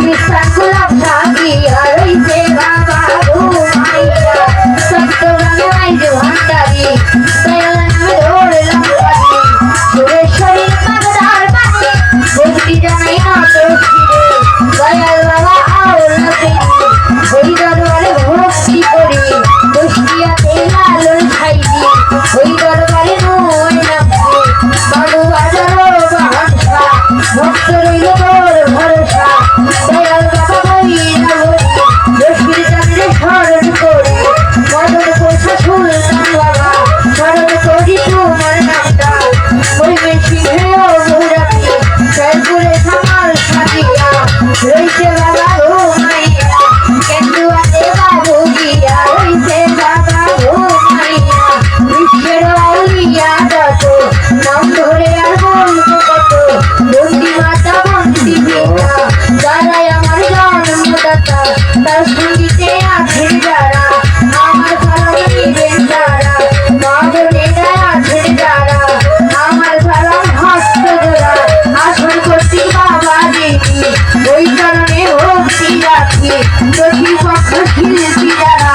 বিশ্বাস করলাম দাস ভঙ্গিতে আছেন যারা, আমার ভালো নিবেন যারা নগরেরা আছেন যারা, আমার ভালো হস্ত ধরা আসন করছি বাবা দেবী। ওই কারণে ভক্তি রাখি প্রতিপক্ষ খেলেছি যারা,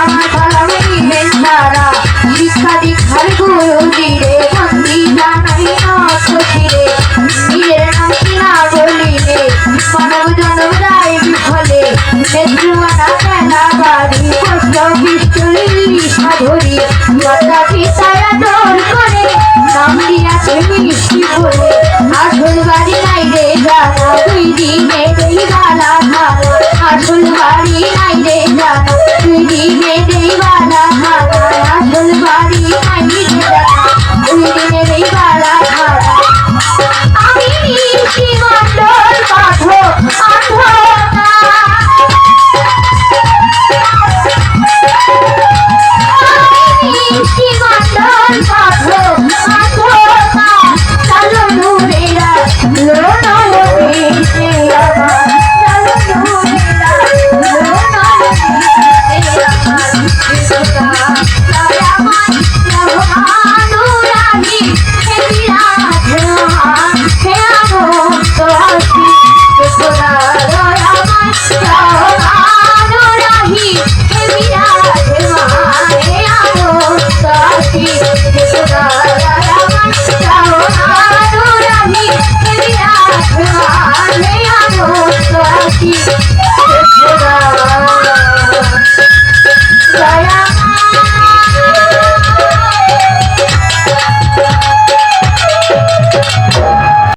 আমার ভালো নিবেন যারা শিক্ষা দীক্ষার গুরু দিলে বন্দি জানাই নষ্ট দিলে সাধুরি মাতা পিতারা দোল করে নাম দিয়াছে মিষ্টি বলে আসল বাড়ি নাই রে জানা দুই দিনে দেই গালা ধারা